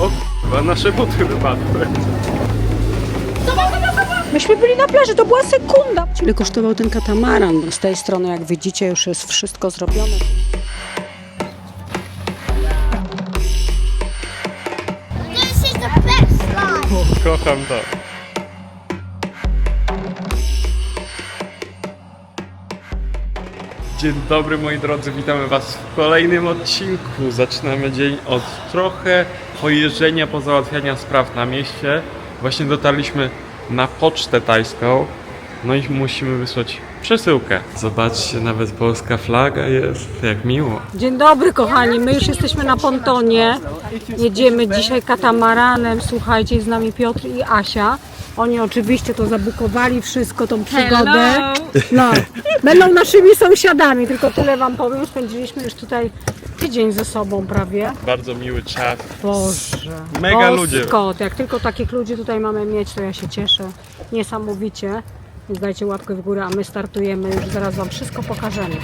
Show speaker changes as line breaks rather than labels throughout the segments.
O k***a, nasze buty wypadły.
Myśmy byli na plaży, to była sekunda. Ile kosztował ten katamaran? Z tej strony, jak widzicie, już jest wszystko zrobione.
This is the best slide.
Kocham to. Dzień dobry moi drodzy, witamy Was w kolejnym odcinku. Zaczynamy dzień od trochę pojeżdżenia, pozałatwiania spraw na mieście. Właśnie dotarliśmy na pocztę tajską, no i musimy wysłać przesyłkę. Zobaczcie, nawet polska flaga jest, jak miło.
Dzień dobry, kochani. My już jesteśmy na pontonie. Jedziemy dzisiaj katamaranem. Słuchajcie, jest z nami Piotr i Asia. Oni oczywiście to zabukowali wszystko, tą przygodę. No, będą naszymi sąsiadami, tylko tyle wam powiem. Spędziliśmy już tutaj tydzień ze sobą prawie.
Bardzo miły czas.
Boże.
Mega ludzie.
Bosko. Jak tylko takich ludzi tutaj mamy mieć, to ja się cieszę. Niesamowicie. Więc dajcie łapkę w górę, a my startujemy. Już zaraz wam wszystko pokażemy.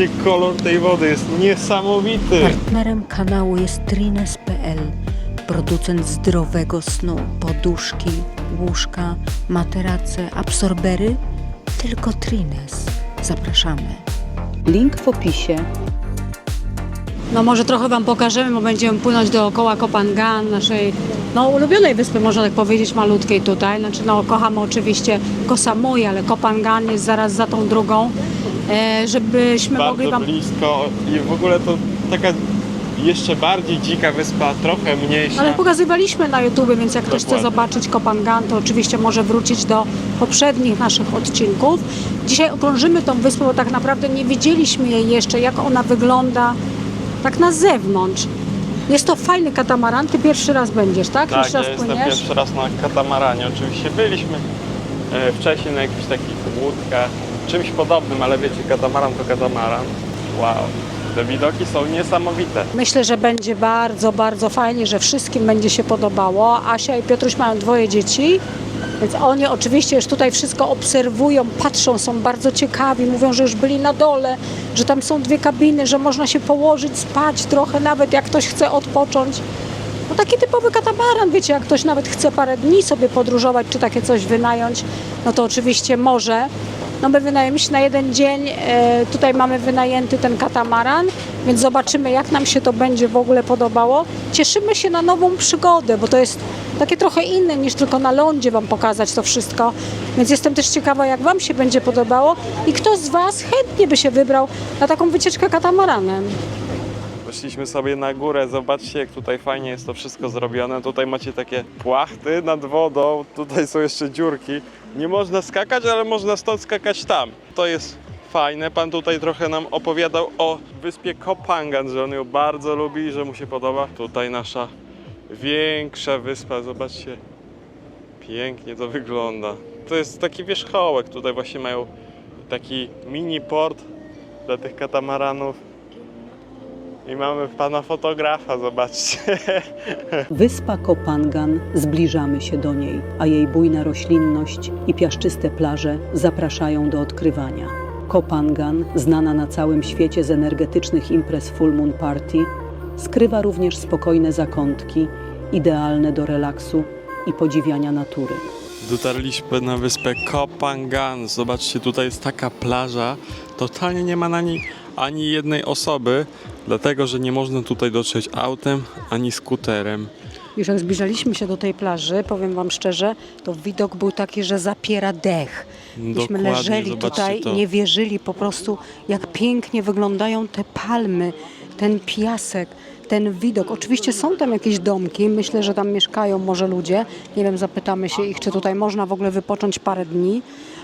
Patrzcie, kolor tej wody jest niesamowity.
Partnerem kanału jest Trines.pl, producent zdrowego snu, poduszki, łóżka, materace, absorbery. Tylko Trines. Zapraszamy. Link w opisie.
No może trochę Wam pokażemy, bo będziemy płynąć dookoła Kopangan, naszej no, ulubionej wyspy, można tak powiedzieć, malutkiej tutaj. Znaczy, no, kochamy oczywiście Koh Samui, ale Kopangan jest zaraz za tą drugą, e, żebyśmy mogli
Bardzo
Wam...
blisko i w ogóle to taka jeszcze bardziej dzika wyspa, trochę mniejsza.
Ale pokazywaliśmy na YouTube, więc jak ktoś chce
Dokładnie.
zobaczyć Kopangan, to oczywiście może wrócić do poprzednich naszych odcinków. Dzisiaj okrążymy tą wyspę, bo tak naprawdę nie widzieliśmy jej jeszcze, jak ona wygląda tak na zewnątrz. Jest to fajny katamaran, ty pierwszy raz będziesz, tak?
Tak,
pierwszy
ja
raz
jestem
płyniesz?
pierwszy raz na katamaranie. Oczywiście byliśmy e, wcześniej na jakichś takich łódkach, czymś podobnym, ale wiecie, katamaran to katamaran. Wow, te widoki są niesamowite.
Myślę, że będzie bardzo, bardzo fajnie, że wszystkim będzie się podobało. Asia i Piotruś mają dwoje dzieci, więc oni oczywiście już tutaj wszystko obserwują, patrzą, są bardzo ciekawi, mówią, że już byli na dole, że tam są dwie kabiny, że można się położyć, spać trochę, nawet jak ktoś chce odpocząć. No taki typowy katamaran, wiecie, jak ktoś nawet chce parę dni sobie podróżować, czy takie coś wynająć, no to oczywiście może. No my wynajęliśmy się na jeden dzień, e, tutaj mamy wynajęty ten katamaran, więc zobaczymy jak nam się to będzie w ogóle podobało. Cieszymy się na nową przygodę, bo to jest takie trochę inne niż tylko na lądzie Wam pokazać to wszystko, więc jestem też ciekawa jak Wam się będzie podobało i kto z Was chętnie by się wybrał na taką wycieczkę katamaranem.
Weszliśmy sobie na górę, zobaczcie jak tutaj fajnie jest to wszystko zrobione. Tutaj macie takie płachty nad wodą, tutaj są jeszcze dziurki. Nie można skakać, ale można stąd skakać tam. To jest fajne. Pan tutaj trochę nam opowiadał o wyspie Kopangan, że on ją bardzo lubi i że mu się podoba. Tutaj nasza większa wyspa, zobaczcie. Pięknie to wygląda. To jest taki wierzchołek, tutaj właśnie mają taki mini port dla tych katamaranów. I mamy pana fotografa, zobaczcie.
Wyspa Kopangan, zbliżamy się do niej, a jej bujna roślinność i piaszczyste plaże zapraszają do odkrywania. Kopangan, znana na całym świecie z energetycznych imprez Full Moon Party, skrywa również spokojne zakątki, idealne do relaksu i podziwiania natury.
Dotarliśmy na wyspę Kopangan. Zobaczcie, tutaj jest taka plaża. Totalnie nie ma na niej ani jednej osoby, dlatego że nie można tutaj dotrzeć autem ani skuterem.
Już jak zbliżaliśmy się do tej plaży, powiem Wam szczerze, to widok był taki, że zapiera dech. Myśmy
Dokładnie,
leżeli tutaj
to.
i nie wierzyli po prostu, jak pięknie wyglądają te palmy, ten piasek, ten widok. Oczywiście są tam jakieś domki, myślę, że tam mieszkają może ludzie. Nie wiem, zapytamy się ich, czy tutaj można w ogóle wypocząć parę dni.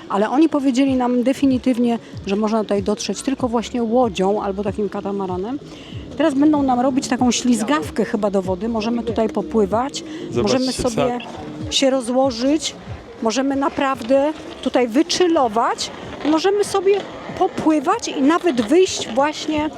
Ale oni powiedzieli nam definitywnie, że można tutaj dotrzeć tylko właśnie łodzią albo takim katamaranem. Teraz będą nam robić taką ślizgawkę chyba do wody. Możemy tutaj popływać,
Zobaczcie
możemy sobie się rozłożyć, możemy naprawdę tutaj wychillować, możemy sobie popływać i nawet wyjść właśnie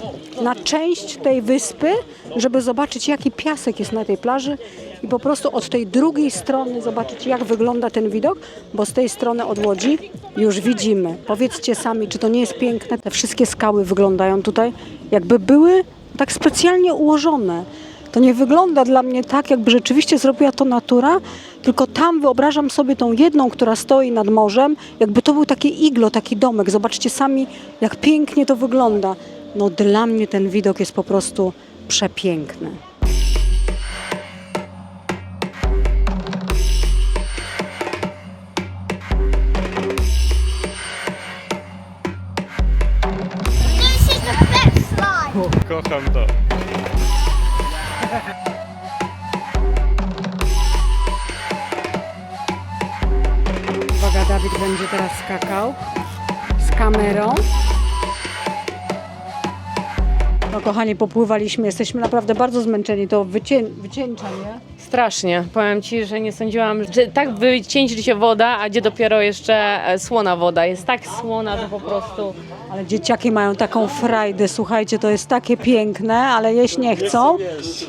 na część tej wyspy, żeby zobaczyć jaki piasek jest na tej plaży i po prostu od tej drugiej strony zobaczyć, jak wygląda ten widok, bo z tej strony od Łodzi już widzimy. Powiedzcie sami, czy to nie jest piękne? Te wszystkie skały wyglądają tutaj, jakby były tak specjalnie ułożone. To nie wygląda dla mnie tak, jakby rzeczywiście zrobiła to natura, tylko tam wyobrażam sobie tą jedną, która stoi nad morzem, jakby to był takie iglo, taki domek. Zobaczcie sami, jak pięknie to wygląda. No dla mnie ten widok jest po prostu przepiękny.
Kocham to.
Uwaga, Dawid będzie teraz skakał z kamerą. No kochani, popływaliśmy, jesteśmy naprawdę bardzo zmęczeni, to wycię... wycieńcza, nie?
Strasznie. Powiem Ci, że nie sądziłam, że tak wycieńczy się woda, a gdzie dopiero jeszcze e, słona woda. Jest tak słona, że po prostu...
Ale dzieciaki mają taką frajdę, słuchajcie, to jest takie piękne, ale jeść nie chcą.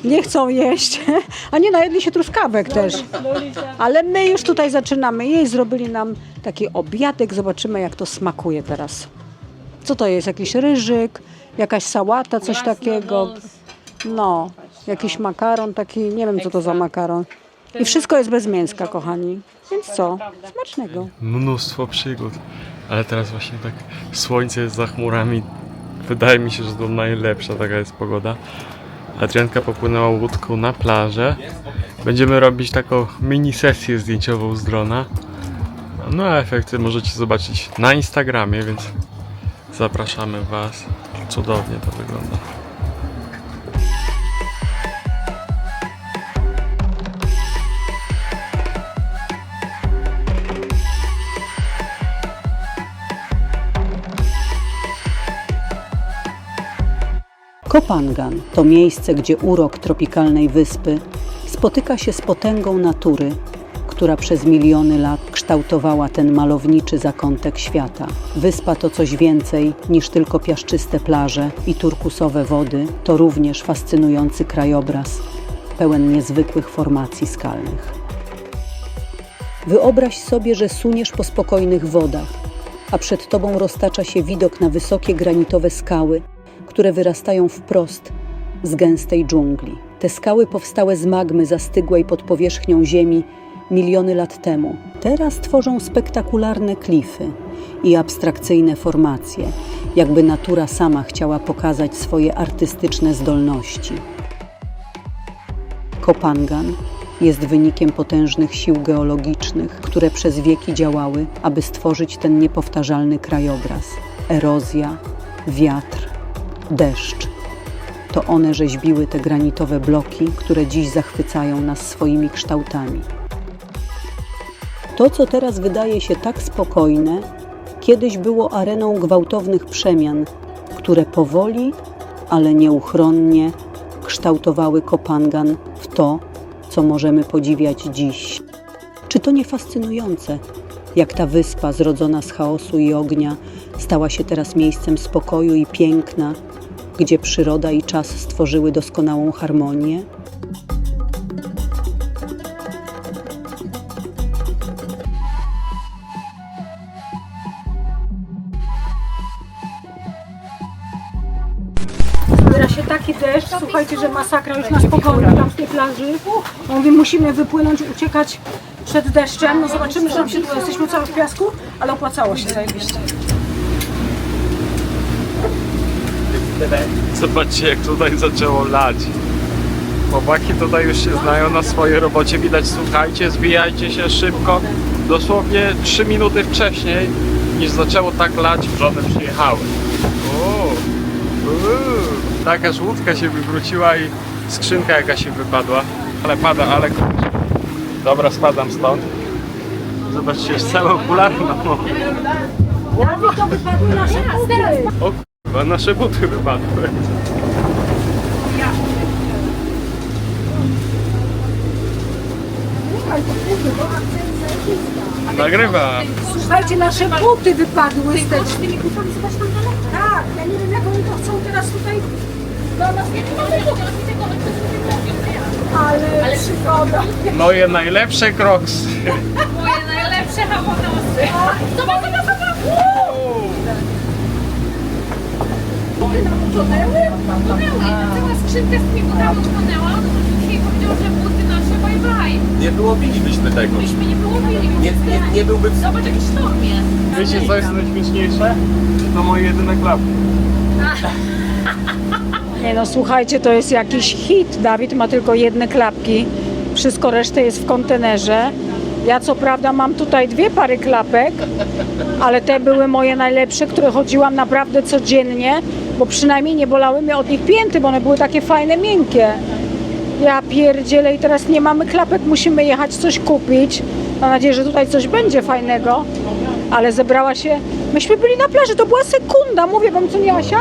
Nie chcą jeść. A nie, najedli się truskawek też. Ale my już tutaj zaczynamy jeść, zrobili nam taki obiadek, zobaczymy jak to smakuje teraz. Co to jest? Jakiś ryżyk, jakaś sałata, coś takiego. No, jakiś makaron taki, nie wiem co to za makaron. I wszystko jest bez mięska, kochani. Więc co? Smacznego.
Mnóstwo przygód. Ale teraz właśnie tak słońce jest za chmurami. Wydaje mi się, że to najlepsza taka jest pogoda. Adrianka popłynęła łódką na plażę. Będziemy robić taką mini sesję zdjęciową z drona. No a efekty możecie zobaczyć na Instagramie, więc zapraszamy Was. Cudownie to wygląda.
Kopangan to miejsce, gdzie urok tropikalnej wyspy spotyka się z potęgą natury, która przez miliony lat kształtowała ten malowniczy zakątek świata. Wyspa to coś więcej niż tylko piaszczyste plaże i turkusowe wody, to również fascynujący krajobraz, pełen niezwykłych formacji skalnych. Wyobraź sobie, że suniesz po spokojnych wodach, a przed tobą roztacza się widok na wysokie granitowe skały, które wyrastają wprost z gęstej dżungli. Te skały powstałe z magmy zastygłej pod powierzchnią ziemi miliony lat temu. Teraz tworzą spektakularne klify i abstrakcyjne formacje, jakby natura sama chciała pokazać swoje artystyczne zdolności. Kopangan jest wynikiem potężnych sił geologicznych, które przez wieki działały, aby stworzyć ten niepowtarzalny krajobraz. Erozja, wiatr, deszcz. To one rzeźbiły te granitowe bloki, które dziś zachwycają nas swoimi kształtami. To, co teraz wydaje się tak spokojne, kiedyś było areną gwałtownych przemian, które powoli, ale nieuchronnie kształtowały Kopangan w to, co możemy podziwiać dziś. Czy to nie fascynujące, jak ta wyspa zrodzona z chaosu i ognia stała się teraz miejscem spokoju i piękna, gdzie przyroda i czas stworzyły doskonałą harmonię?
Zbiera się taki deszcz, słuchajcie, że masakra już nas pogoni tam z tej plaży. Mówi, musimy wypłynąć, uciekać przed deszczem. No zobaczymy, że nam się tu jesteśmy cały w piasku, ale opłacało się zajebiście.
Zobaczcie jak tutaj zaczęło lać. Chłopaki tutaj już się znają na swojej robocie. Widać, słuchajcie, zbijajcie się szybko. Dosłownie 3 minuty wcześniej niż zaczęło tak lać, żony przyjechały. O, uuu, taka żłódka się wywróciła i skrzynka jakaś się wypadła. Ale pada, ale kurczę. Dobra, spadam stąd. Zobaczcie, jest całe okularno.
To wypadły nasze buty.
Kurwa, nasze buty wypadły. Nagrywa.
Słuchajcie, nasze buty wypadły z tej... Tak, ja nie wiem jak oni to chcą teraz tutaj... No, nas nie Ale przygoda.
Moje najlepsze kroksy.
Moje najlepsze hamonosy. Zobacz, zobacz, zobacz. One nam utonęły? Utonęły. Cała skrzynka z tymi butami utonęła. Dzisiaj powiedział, że buty nasze bye bye.
Nie wyłowilibyśmy tego.
Myśmy nie połowili.
Nie, nie, nie byłby...
Zobacz, jaki sztorm jest.
Wiecie co jest najśmieszniejsze? To moje jedyne klapki.
Nie no, słuchajcie, to jest jakiś hit. Dawid ma tylko jedne klapki. Wszystko resztę jest w kontenerze. Ja co prawda mam tutaj dwie pary klapek, ale te były moje najlepsze, które chodziłam naprawdę codziennie, bo przynajmniej nie bolały mnie od nich pięty, bo one były takie fajne, miękkie. Ja pierdzielę i teraz nie mamy klapek, musimy jechać coś kupić. Mam nadzieję, że tutaj coś będzie fajnego, ale zebrała się... Myśmy byli na plaży, to była sekunda, mówię wam co nie Asia?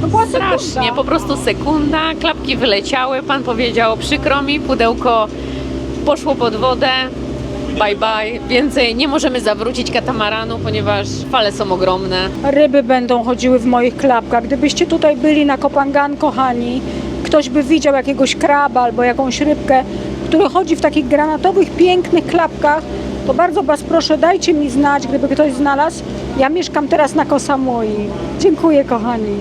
To była sekunda.
Strasznie, po prostu sekunda, klapki wyleciały, pan powiedział przykro mi, pudełko poszło pod wodę, bye bye, więcej nie możemy zawrócić katamaranu, ponieważ fale są ogromne.
Ryby będą chodziły w moich klapkach. Gdybyście tutaj byli na Kopangan, kochani, ktoś by widział jakiegoś kraba albo jakąś rybkę, który chodzi w takich granatowych, pięknych klapkach, to bardzo Was proszę, dajcie mi znać, gdyby ktoś znalazł. Ja mieszkam teraz na Kosamui. Dziękuję, kochani.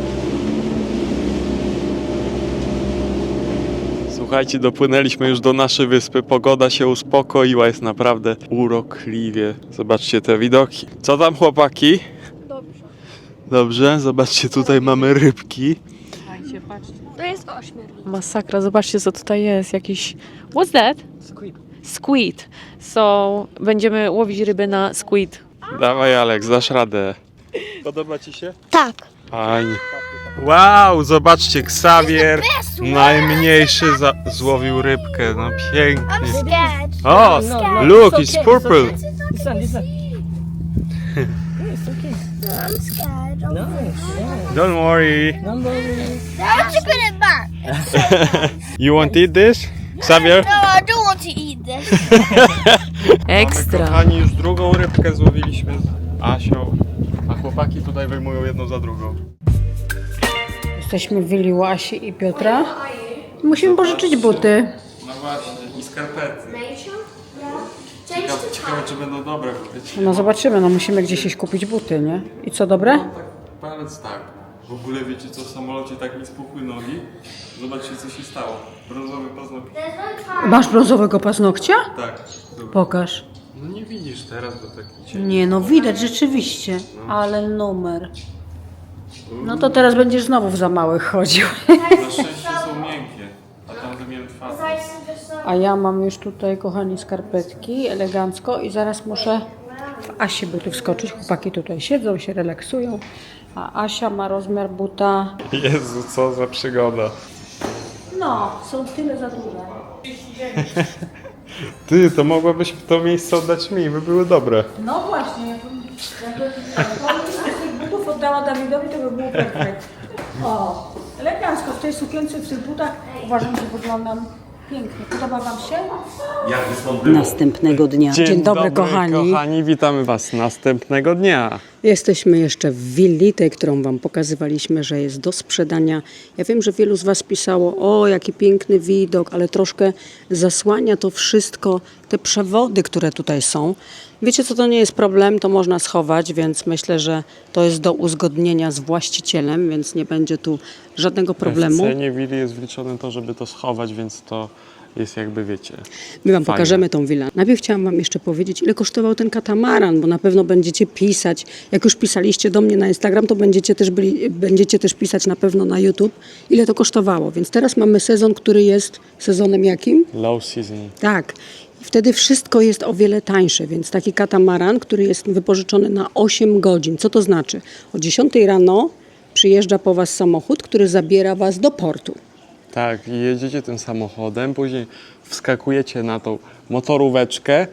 Słuchajcie, dopłynęliśmy już do naszej wyspy. Pogoda się uspokoiła, jest naprawdę urokliwie. Zobaczcie te widoki. Co tam, chłopaki? Dobrze. Dobrze, zobaczcie, tutaj mamy rybki.
To jest ośmior.
Masakra, zobaczcie co tutaj jest, jakiś... What's that? Squid. Squid. So, będziemy łowić ryby na squid.
Dawaj, Alex, dasz radę. Podoba ci się?
Tak.
Fajnie. Wow, zobaczcie, Xavier najmniejszy za- złowił rybkę. No pięknie.
Scared.
O, look, it's purple.
I'm scared. No.
Don't worry.
Why you put it back?
You want to eat this? Xavier?
No, I don't want to eat this.
Ekstra.
Kochani, już drugą rybkę złowiliśmy z Asią, a chłopaki tutaj wyjmują jedną za drugą.
Jesteśmy w willi Łasi i Piotra. Musimy pożyczyć buty.
No właśnie, i skarpety. Ciekawe, ciekawe czy będą dobre,
No zobaczymy, no musimy gdzieś iść kupić buty, nie? I co, dobre?
tak palec tak. W ogóle wiecie co, w samolocie tak mi spuchły nogi. Zobaczcie co się stało. Brązowy paznokcie.
Masz brązowego paznokcia?
Tak. Zobacz.
Pokaż.
No nie widzisz teraz, bo taki cień.
Nie, no widać rzeczywiście, ale numer. No to teraz będziesz znowu w za małych chodził.
Na szczęście są miękkie, a tamte miałem twarde.
A ja mam już tutaj, kochani, skarpetki elegancko i zaraz muszę w Asi buty wskoczyć. Chłopaki tutaj siedzą, się relaksują, a Asia ma rozmiar buta.
Jezu, co za przygoda.
No, są tyle za duże.
Ty, to mogłabyś to miejsce oddać mi, by były dobre.
No właśnie, jakbym jakby jakbym oddała Dawidowi, to by było perfekt. O, elegancko w tej sukience, w tych butach uważam, że wyglądam pięknie. Podoba Wam się?
Następnego dnia
Dzień dobry, kochani.
Kochani, witamy Was następnego dnia.
Jesteśmy jeszcze w willi, tej, którą Wam pokazywaliśmy, że jest do sprzedania. Ja wiem, że wielu z Was pisało, o jaki piękny widok, ale troszkę zasłania to wszystko, te przewody, które tutaj są. Wiecie co, to nie jest problem, to można schować, więc myślę, że to jest do uzgodnienia z właścicielem, więc nie będzie tu żadnego problemu.
W cenie willi jest wliczone to, żeby to schować, więc to jest jakby, wiecie...
My Wam
Fajne.
pokażemy tą willę. Najpierw chciałam Wam jeszcze powiedzieć, ile kosztował ten katamaran, bo na pewno będziecie pisać. Jak już pisaliście do mnie na Instagram, to będziecie też, byli, będziecie też pisać na pewno na YouTube, ile to kosztowało. Więc teraz mamy sezon, który jest sezonem jakim?
Low season.
Tak. I wtedy wszystko jest o wiele tańsze, więc taki katamaran, który jest wypożyczony na 8 godzin. Co to znaczy? O 10 rano przyjeżdża po Was samochód, który zabiera Was do portu.
Tak, jedziecie tym samochodem, później wskakujecie na tą motoróweczkę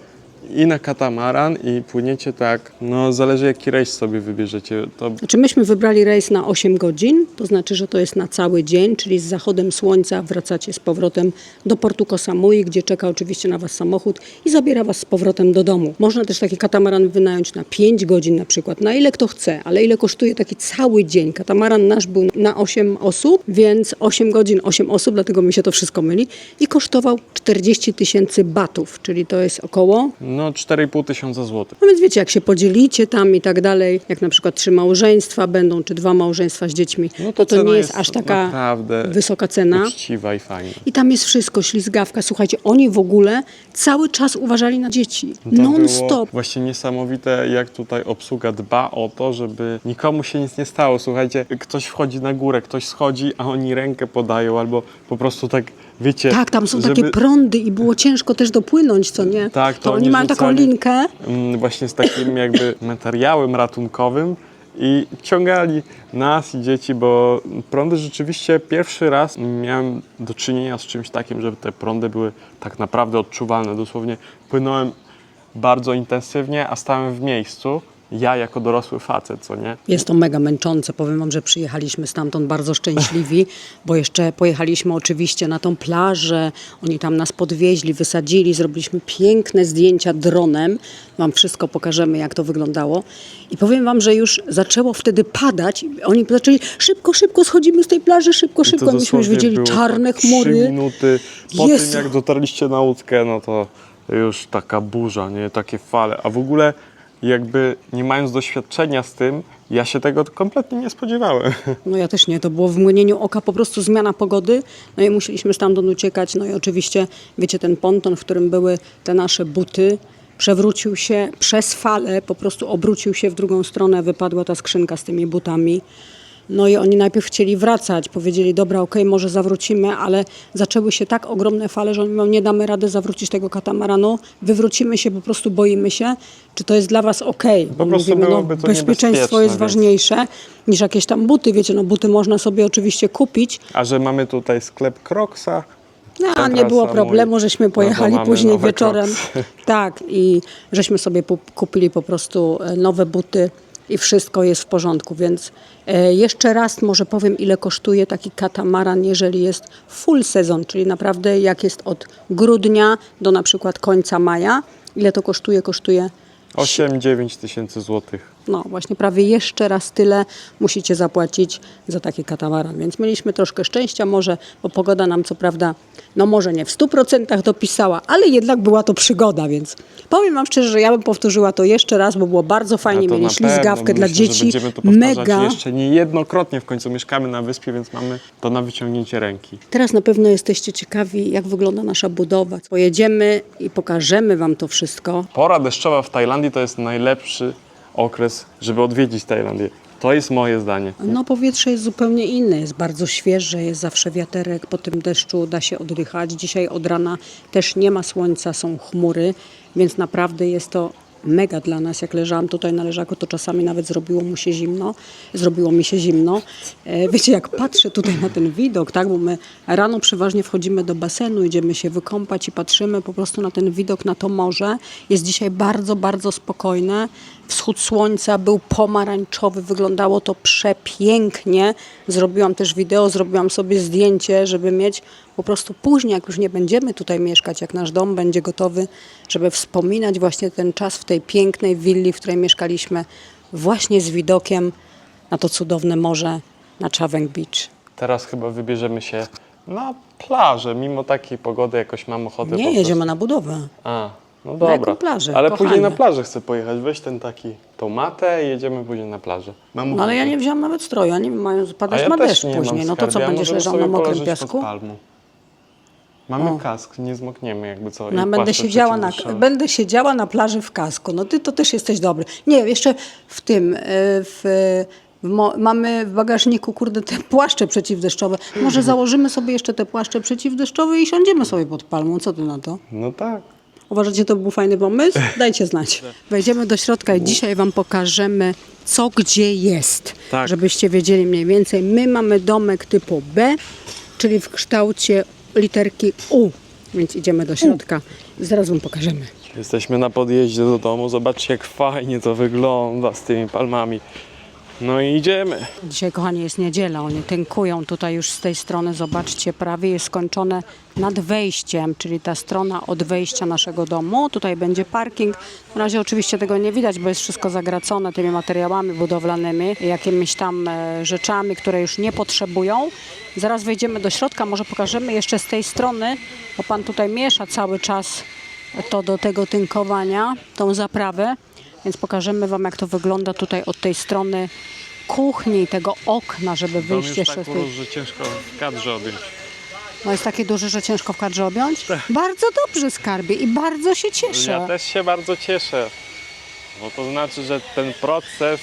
i na katamaran i płyniecie tak, no zależy jaki rejs sobie wybierzecie. To
Znaczy myśmy wybrali rejs na 8 godzin, to znaczy, że to jest na cały dzień, czyli z zachodem słońca wracacie z powrotem do portu Koh Samui, gdzie czeka oczywiście na Was samochód i zabiera Was z powrotem do domu. Można też taki katamaran wynająć na 5 godzin na przykład, na ile kto chce, ale ile kosztuje taki cały dzień. Katamaran nasz był na 8 osób, więc 8 godzin 8 osób, dlatego mi się to wszystko myli i kosztował 40 tysięcy batów, czyli to jest około
no 4,5 tysiąca złotych.
no więc wiecie, jak się podzielicie tam i tak dalej, jak na przykład trzy małżeństwa będą, czy dwa małżeństwa z dziećmi,
No
to to nie jest aż taka wysoka cena.
uczciwa i fajna.
I tam jest wszystko, ślizgawka. Słuchajcie, oni w ogóle cały czas uważali na dzieci. Non-stop.
Właśnie niesamowite, jak tutaj obsługa dba o to, żeby nikomu się nic nie stało. Słuchajcie, ktoś wchodzi na górę, ktoś schodzi, a oni rękę podają, albo po prostu tak, wiecie.
Tak, tam są
żeby,
takie prądy i było ciężko też dopłynąć, co nie?
Tak, to
to oni mają taką linkę.
mm, Właśnie z takim jakby materiałem ratunkowym i ciągali nas i dzieci, bo prądy rzeczywiście pierwszy raz miałem do czynienia z czymś takim, żeby te prądy były tak naprawdę odczuwalne. Dosłownie płynąłem bardzo intensywnie, a stałem w miejscu. Ja jako dorosły facet, co nie?
Jest to mega męczące. Powiem wam, że przyjechaliśmy stamtąd bardzo szczęśliwi, bo jeszcze pojechaliśmy oczywiście na tą plażę. Oni tam nas podwieźli, wysadzili, zrobiliśmy piękne zdjęcia dronem. Wam wszystko pokażemy, jak to wyglądało. I powiem wam, że już zaczęło wtedy padać. Oni zaczęli szybko, szybko schodzimy z tej plaży, szybko, szybko. Myśmy już
było
czarne
tak
chmury.
Trzy minuty po
Jezu.
tym, jak dotarliście na łódkę, no to już taka burza, nie? Takie fale. A w ogóle jakby nie mając doświadczenia z tym, ja się tego kompletnie nie spodziewałem.
No ja też nie, to było w mgnieniu oka po prostu zmiana pogody, no i musieliśmy stamtąd uciekać, no i oczywiście, wiecie, ten ponton, w którym były te nasze buty, przewrócił się przez falę, po prostu obrócił się w drugą stronę, wypadła ta skrzynka z tymi butami. No i oni najpierw chcieli wracać, powiedzieli, dobra, okej, może zawrócimy, ale zaczęły się tak ogromne fale, że oni mówią, nie damy rady zawrócić tego katamaranu, wywrócimy się, po prostu boimy się, czy to jest dla was okej?
Po prostu
Mówimy, no,
byłoby to
bezpieczeństwo
niebezpieczne,
jest
więc-
ważniejsze niż jakieś tam buty, wiecie, no buty można sobie oczywiście kupić,
A że mamy tutaj sklep Crocs'a,
no, nie było
Samui.
problemu, żeśmy
No
pojechali
mamy
później
nowe
wieczorem. Tak, i żeśmy sobie pu- kupili po prostu e, nowe buty i wszystko jest w porządku, więc e, jeszcze raz może powiem, ile kosztuje taki katamaran, jeżeli jest full sezon, czyli naprawdę jak jest od grudnia do na przykład końca maja. Ile to kosztuje? Kosztuje
8-9 tysięcy złotych.
No właśnie prawie jeszcze raz tyle musicie zapłacić za taki katamaran. Więc mieliśmy troszkę szczęścia może, bo pogoda nam co prawda, no może nie w 100% dopisała, ale jednak była to przygoda, więc powiem wam szczerze, że ja bym powtórzyła to jeszcze raz, bo było bardzo fajnie,
to
mieli
na
ślizgawkę
pewno.
dla
Myślę,
dzieci,
Że będziemy to powtarzać
mega.
jeszcze niejednokrotnie. W końcu mieszkamy na wyspie, więc mamy to na wyciągnięcie ręki.
Teraz na pewno jesteście ciekawi, jak wygląda nasza budowa. Pojedziemy i pokażemy wam to wszystko.
Pora deszczowa w Tajlandii to jest najlepszy okres, żeby odwiedzić Tajlandię. To jest moje zdanie.
No powietrze jest zupełnie inne, jest bardzo świeże, jest zawsze wiaterek, po tym deszczu da się oddychać. Dzisiaj od rana też nie ma słońca, są chmury, więc naprawdę jest to mega dla nas. Jak leżałam tutaj na leżaku, to czasami nawet zrobiło mu się zimno, zrobiło mi się zimno. E, Wiecie, jak patrzę tutaj na ten widok, tak, bo my rano przeważnie wchodzimy do basenu, idziemy się wykąpać i patrzymy po prostu na ten widok, na to morze. Jest dzisiaj bardzo, bardzo spokojne. Wschód słońca był pomarańczowy, wyglądało to przepięknie. Zrobiłam też wideo, zrobiłam sobie zdjęcie, żeby mieć po prostu później, jak już nie będziemy tutaj mieszkać, jak nasz dom będzie gotowy, żeby wspominać właśnie ten czas w tej pięknej willi, w której mieszkaliśmy, właśnie z widokiem na to cudowne morze, na Chaweng Beach.
Teraz chyba wybierzemy się na plażę. Mimo takiej pogody jakoś mam ochotę po
Nie,
prostu-
jedziemy na budowę.
A, no
Na
dobra.
jaką plażę,
Ale
kochanie?
później na plażę chcę pojechać. Weź ten taki tomatę i jedziemy później na plażę. Mam
No ale ja nie wziąłam nawet stroju, a nie mają
A
padać
ja
ma
też
deszcz
nie
później.
mam
No to co, będziesz
możemy
leżał na
sobie
mokrym
poleżeć pod
piasku?
palmą. Mamy kask, nie zmokniemy jakby co. i
No, będę,
płaszcze
siedziała na,
przeciwdeszczowe.
będę siedziała na plaży w kasku. No ty to też jesteś dobry. Nie, jeszcze w tym, e, w, w mo, mamy w bagażniku, kurde, te płaszcze przeciwdeszczowe. Może założymy sobie jeszcze te płaszcze przeciwdeszczowe i siądziemy sobie pod palmą. Co ty na to?
No tak.
Uważacie, to był fajny pomysł? Dajcie znać. Wejdziemy do środka i dzisiaj Wam pokażemy, co gdzie jest.
Tak.
Żebyście wiedzieli mniej więcej. My mamy domek typu B, czyli w kształcie literki U. Więc idziemy do środka. Zaraz Wam pokażemy.
Jesteśmy na podjeździe do domu. Zobaczcie, jak fajnie to wygląda z tymi palmami. No i idziemy.
Dzisiaj, kochani, jest niedziela. Oni tynkują tutaj już z tej strony. Zobaczcie, prawie jest skończone nad wejściem, czyli ta strona od wejścia naszego domu. Tutaj będzie parking. Na razie oczywiście tego nie widać, bo jest wszystko zagracone tymi materiałami budowlanymi, jakimiś tam e, rzeczami, które już nie potrzebują. Zaraz wejdziemy do środka, może pokażemy jeszcze z tej strony, bo pan tutaj miesza cały czas to do tego tynkowania, tą zaprawę. Więc pokażemy Wam, jak to wygląda tutaj od tej strony kuchni, tego okna, żeby
Dom
wyjść
jest
jeszcze
tak
z tej...
że ciężko w kadrze objąć.
No jest taki duży, że ciężko w kadrze objąć? Bardzo dobrze, skarbie i bardzo się cieszę.
Ja też się bardzo cieszę, bo to znaczy, że ten proces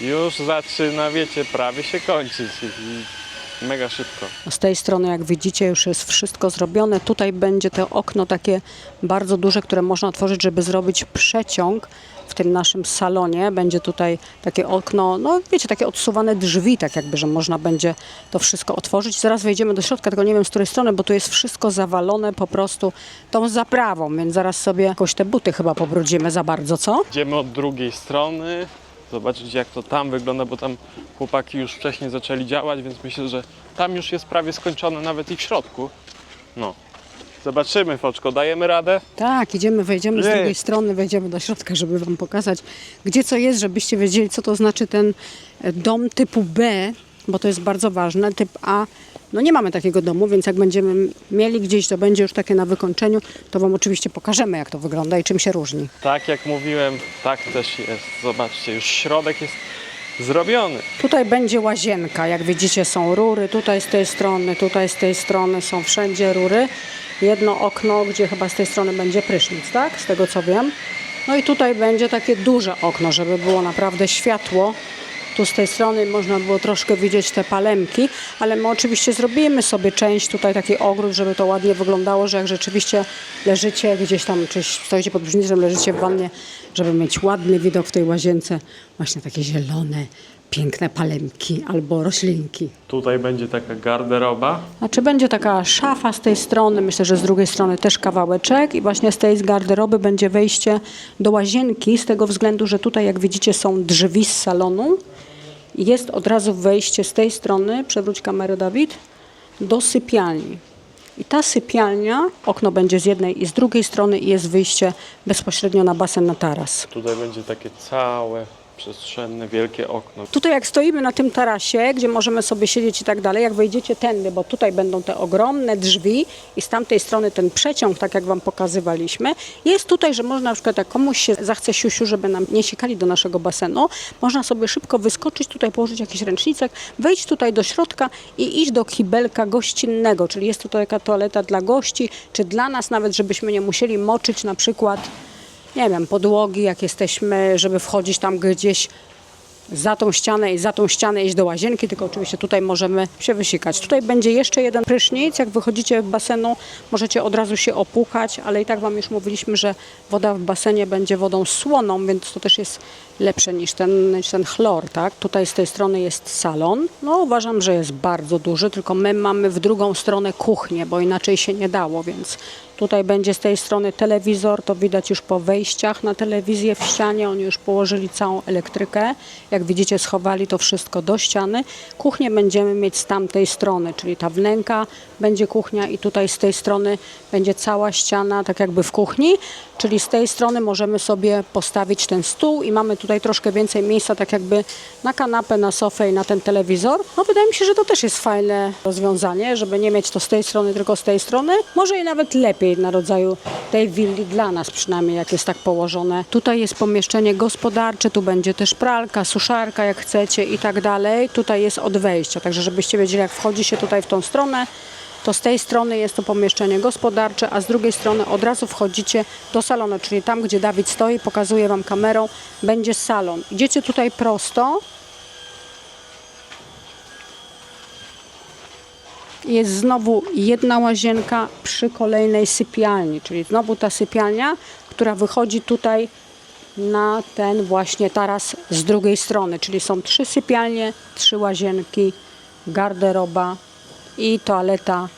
już zaczyna, wiecie, prawie się kończyć i mega szybko.
Z tej strony, jak widzicie, już jest wszystko zrobione. Tutaj będzie to okno takie bardzo duże, które można otworzyć, żeby zrobić przeciąg w tym naszym salonie. Będzie tutaj takie okno, no wiecie, takie odsuwane drzwi, tak jakby, że można będzie to wszystko otworzyć. Zaraz wejdziemy do środka, tylko nie wiem z której strony, bo tu jest wszystko zawalone po prostu tą zaprawą, więc zaraz sobie jakoś te buty chyba pobrudzimy za bardzo, co?
Idziemy od drugiej strony, zobaczyć jak to tam wygląda, bo tam chłopaki już wcześniej zaczęli działać, więc myślę, że tam już jest prawie skończone nawet i w środku. No. Zobaczymy, Foczko, dajemy radę?
Tak, idziemy, wejdziemy z drugiej strony, wejdziemy do środka, żeby Wam pokazać, gdzie co jest, żebyście wiedzieli, co to znaczy ten e, dom typu B, bo to jest bardzo ważne. Typ A, no nie mamy takiego domu, więc jak będziemy mieli gdzieś, to będzie już takie na wykończeniu, to Wam oczywiście pokażemy, jak to wygląda i czym się różni.
Tak jak mówiłem, tak też jest. Zobaczcie, już środek jest zrobiony.
Tutaj będzie łazienka, jak widzicie są rury, tutaj z tej strony, tutaj z tej strony są wszędzie rury. Jedno okno, gdzie chyba z tej strony będzie prysznic, tak? Z tego co wiem. No i tutaj będzie takie duże okno, żeby było naprawdę światło. Tu z tej strony można było troszkę widzieć te palemki, ale my oczywiście zrobimy sobie część tutaj taki ogród, żeby to ładnie wyglądało, że jak rzeczywiście leżycie gdzieś tam, czy stoicie pod prysznicem, leżycie w wannie, żeby mieć ładny widok w tej łazience, właśnie takie zielone, piękne palemki albo roślinki.
Tutaj będzie taka garderoba.
Znaczy będzie taka szafa z tej strony, myślę, że z drugiej strony też kawałeczek i właśnie z tej z garderoby będzie wejście do łazienki z tego względu, że tutaj jak widzicie są drzwi z salonu jest od razu wejście z tej strony, przewróć kamerę Dawid, do sypialni. I ta sypialnia, okno będzie z jednej i z drugiej strony i jest wyjście bezpośrednio na basen na taras.
Tutaj będzie takie całe, przestrzenne, wielkie okno.
Tutaj jak stoimy na tym tarasie, gdzie możemy sobie siedzieć i tak dalej, jak wejdziecie tędy, bo tutaj będą te ogromne drzwi i z tamtej strony ten przeciąg, tak jak wam pokazywaliśmy, jest tutaj, że można na przykład jak komuś się zachce siusiu, żeby nam nie sikali do naszego basenu, można sobie szybko wyskoczyć, tutaj położyć jakiś ręcznicek, wejść tutaj do środka i iść do kibelka gościnnego, czyli jest tutaj taka toaleta dla gości, czy dla nas nawet, żebyśmy nie musieli moczyć na przykład nie wiem, podłogi, jak jesteśmy, żeby wchodzić tam gdzieś za tą ścianę i za tą ścianę iść do łazienki, tylko oczywiście tutaj możemy się wysikać. Tutaj będzie jeszcze jeden prysznic, jak wychodzicie z basenu, możecie od razu się opłukać, ale i tak Wam już mówiliśmy, że woda w basenie będzie wodą słoną, więc to też jest lepsze niż ten, niż ten chlor, tak? Tutaj z tej strony jest salon, no uważam, że jest bardzo duży, tylko my mamy w drugą stronę kuchnię, bo inaczej się nie dało, więc Tutaj będzie z tej strony telewizor, to widać już po wejściach na telewizję w ścianie. Oni już położyli całą elektrykę. Jak widzicie, schowali to wszystko do ściany. Kuchnię będziemy mieć z tamtej strony, czyli ta wnęka będzie kuchnia i tutaj z tej strony będzie cała ściana, tak jakby w kuchni. Czyli z tej strony możemy sobie postawić ten stół i mamy tutaj troszkę więcej miejsca, tak jakby na kanapę, na sofę i na ten telewizor. No wydaje mi się, że to też jest fajne rozwiązanie, żeby nie mieć to z tej strony, tylko z tej strony. Może i nawet lepiej na rodzaju tej willi dla nas przynajmniej, jak jest tak położone. Tutaj jest pomieszczenie gospodarcze, tu będzie też pralka, suszarka, jak chcecie i tak dalej. Tutaj jest od wejścia, także żebyście wiedzieli, jak wchodzi się tutaj w tą stronę, to z tej strony jest to pomieszczenie gospodarcze, a z drugiej strony od razu wchodzicie do salonu, czyli tam, gdzie Dawid stoi, pokazuje Wam kamerą, będzie salon. Idziecie tutaj prosto. Jest znowu jedna łazienka przy kolejnej sypialni, czyli znowu ta sypialnia, która wychodzi tutaj na ten właśnie taras z drugiej strony, czyli są trzy sypialnie, trzy łazienki, garderoba i toaleta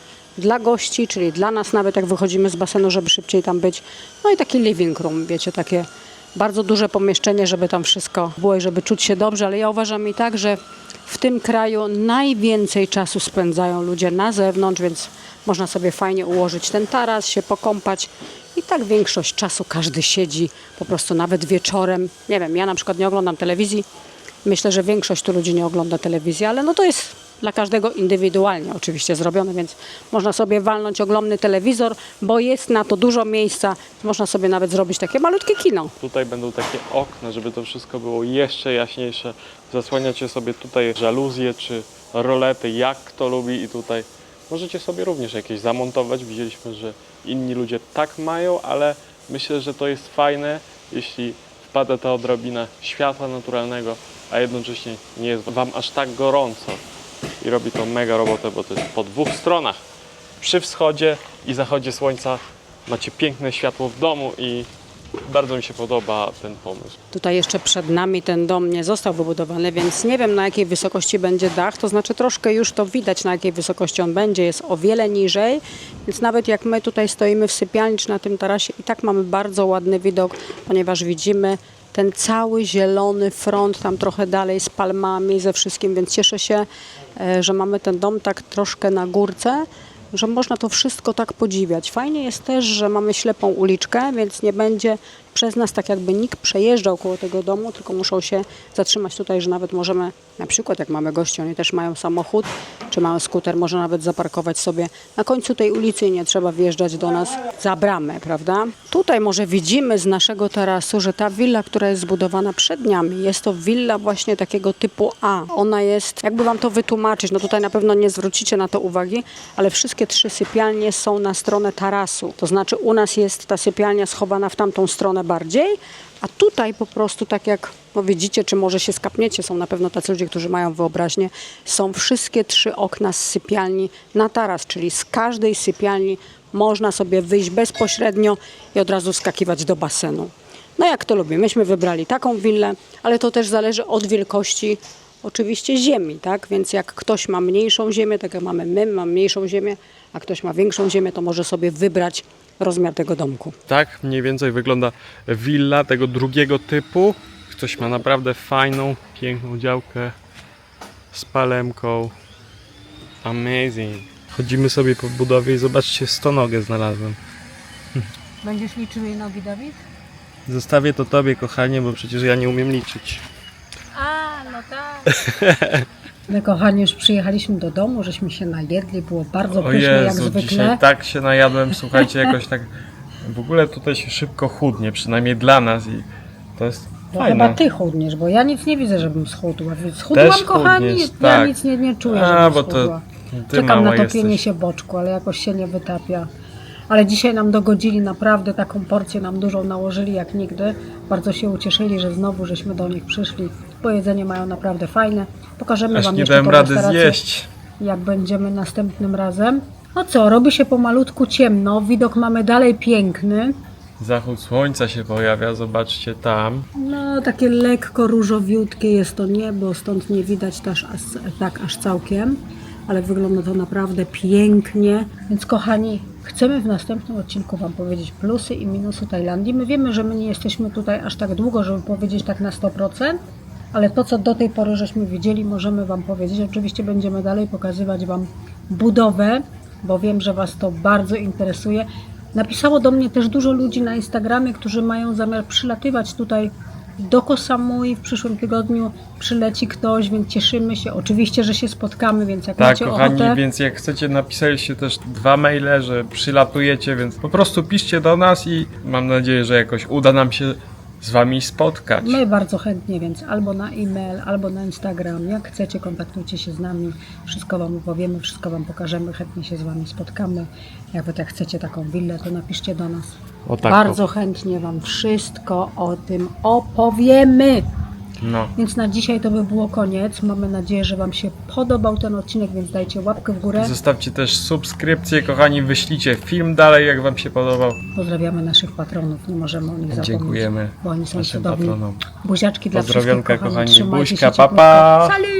dla gości, czyli dla nas nawet jak wychodzimy z basenu, żeby szybciej tam być. No i taki living room, wiecie, takie bardzo duże pomieszczenie, żeby tam wszystko było i żeby czuć się dobrze, ale ja uważam i tak, że w tym kraju najwięcej czasu spędzają ludzie na zewnątrz, więc można sobie fajnie ułożyć ten taras, się pokąpać. I tak większość czasu każdy siedzi po prostu nawet wieczorem. Nie wiem, ja na przykład nie oglądam telewizji. Myślę, że większość tu ludzi nie ogląda telewizji, ale no to jest dla każdego indywidualnie oczywiście zrobione, więc można sobie walnąć ogromny telewizor, bo jest na to dużo miejsca. Można sobie nawet zrobić takie malutkie kino.
Tutaj będą takie okna, żeby to wszystko było jeszcze jaśniejsze. Zasłaniacie sobie tutaj żaluzje czy rolety, jak kto lubi i tutaj możecie sobie również jakieś zamontować. Widzieliśmy, że inni ludzie tak mają, ale myślę, że to jest fajne, jeśli wpada ta odrobina światła naturalnego, a jednocześnie nie jest Wam aż tak gorąco. I robi to mega robotę, bo to jest po dwóch stronach. Przy wschodzie i zachodzie słońca macie piękne światło w domu i bardzo mi się podoba ten pomysł.
Tutaj jeszcze przed nami ten dom nie został wybudowany, więc nie wiem na jakiej wysokości będzie dach. To znaczy troszkę już to widać na jakiej wysokości on będzie. Jest o wiele niżej, więc nawet jak my tutaj stoimy w sypialni czy na tym tarasie i tak mamy bardzo ładny widok, ponieważ widzimy ten cały zielony front tam trochę dalej z palmami, ze wszystkim, więc cieszę się, że mamy ten dom tak troszkę na górce że można to wszystko tak podziwiać. Fajnie jest też, że mamy ślepą uliczkę, więc nie będzie przez nas tak jakby nikt przejeżdżał koło tego domu, tylko muszą się zatrzymać tutaj, że nawet możemy, na przykład jak mamy gości, oni też mają samochód, czy mają skuter, może nawet zaparkować sobie na końcu tej ulicy i nie trzeba wjeżdżać do nas za bramę, prawda? Tutaj może widzimy z naszego tarasu, że ta willa, która jest zbudowana przed nami, jest to willa właśnie takiego typu A. Ona jest, jakby wam to wytłumaczyć, no tutaj na pewno nie zwrócicie na to uwagi, ale wszystkie trzy sypialnie są na stronę tarasu. To znaczy u nas jest ta sypialnia schowana w tamtą stronę bardziej, a tutaj po prostu tak jak no widzicie, czy może się skapniecie, są na pewno tacy ludzie, którzy mają wyobraźnię, są wszystkie trzy okna z sypialni na taras, czyli z każdej sypialni można sobie wyjść bezpośrednio i od razu skakiwać do basenu. No jak to lubię, myśmy wybrali taką willę, ale to też zależy od wielkości oczywiście ziemi, tak? Więc jak ktoś ma mniejszą ziemię, tak jak mamy my, mam mniejszą ziemię, a ktoś ma większą ziemię, to może sobie wybrać rozmiar tego domku.
Tak mniej więcej wygląda willa tego drugiego typu. Ktoś ma naprawdę fajną, piękną działkę z palemką. Amazing. Chodzimy sobie po budowie i zobaczcie, stonogę znalazłem.
Będziesz liczył jej nogi, Dawid?
Zostawię to tobie, kochanie, bo przecież ja nie umiem liczyć.
A, no tak. My kochani już przyjechaliśmy do domu, żeśmy się najedli, było bardzo pyszne jak
Jezu,
zwykle.
dzisiaj tak się najadłem, słuchajcie, jakoś tak... W ogóle tutaj się szybko chudnie, przynajmniej dla nas i to jest
No
fajne.
chyba ty chudniesz, bo ja nic nie widzę, żebym schudła. Schudłam,
Też
kochani,
chudniesz,
ja
tak.
nic nie, nie czuję,
A,
żebym
bo to
schudła.
ty
Czekam
mała
na topienie
jesteś.
się boczku, ale jakoś się nie wytapia. Ale dzisiaj nam dogodzili naprawdę taką porcję, nam dużą nałożyli jak nigdy. Bardzo się ucieszyli, że znowu żeśmy do nich przyszli, bo jedzenie mają naprawdę fajne. Pokażemy
Aż
Wam
nie
jeszcze
dałem
tą
rady
restaurację,
zjeść.
jak będziemy następnym razem. No co, robi się pomalutku ciemno, widok mamy dalej piękny.
Zachód słońca się pojawia, zobaczcie tam.
No, takie lekko różowiutkie jest to niebo, stąd nie widać też aż, tak aż całkiem, ale wygląda to naprawdę pięknie. Więc kochani, chcemy w następnym odcinku Wam powiedzieć plusy i minusy Tajlandii. My wiemy, że my nie jesteśmy tutaj aż tak długo, żeby powiedzieć tak na 100%, ale to, co do tej pory żeśmy widzieli, możemy Wam powiedzieć. Oczywiście będziemy dalej pokazywać Wam budowę, bo wiem, że Was to bardzo interesuje. Napisało do mnie też dużo ludzi na Instagramie, którzy mają zamiar przylatywać tutaj do Koh Samui. W przyszłym tygodniu przyleci ktoś, więc cieszymy się. Oczywiście, że się spotkamy, więc jak
Tak,
macie
kochani,
ochotę...
więc jak chcecie, napisaliście też dwa maile, że przylatujecie, więc po prostu piszcie do nas i mam nadzieję, że jakoś uda nam się z wami spotkać.
My bardzo chętnie, więc albo na e-mail, albo na Instagram. Jak chcecie, kontaktujcie się z nami. Wszystko Wam opowiemy, wszystko Wam pokażemy. Chętnie się z Wami spotkamy. Nawet jak chcecie taką willę, to napiszcie do nas.
O tak.
Bardzo chętnie Wam wszystko o tym opowiemy.
No.
Więc na dzisiaj to by było koniec. Mamy nadzieję, że Wam się podobał ten odcinek, więc dajcie łapkę w górę.
Zostawcie też subskrypcję, kochani, wyślijcie film dalej, jak wam się podobał.
Pozdrawiamy naszych patronów, nie możemy o nich zapomnieć.
Dziękujemy
Bo oni są
naszym
cudowni.
patronom.
Buziaczki dla wszystkich,
Pozdrowionka,
kochani.
kochani.
Trzymajcie
Buźka, pa.
Salut!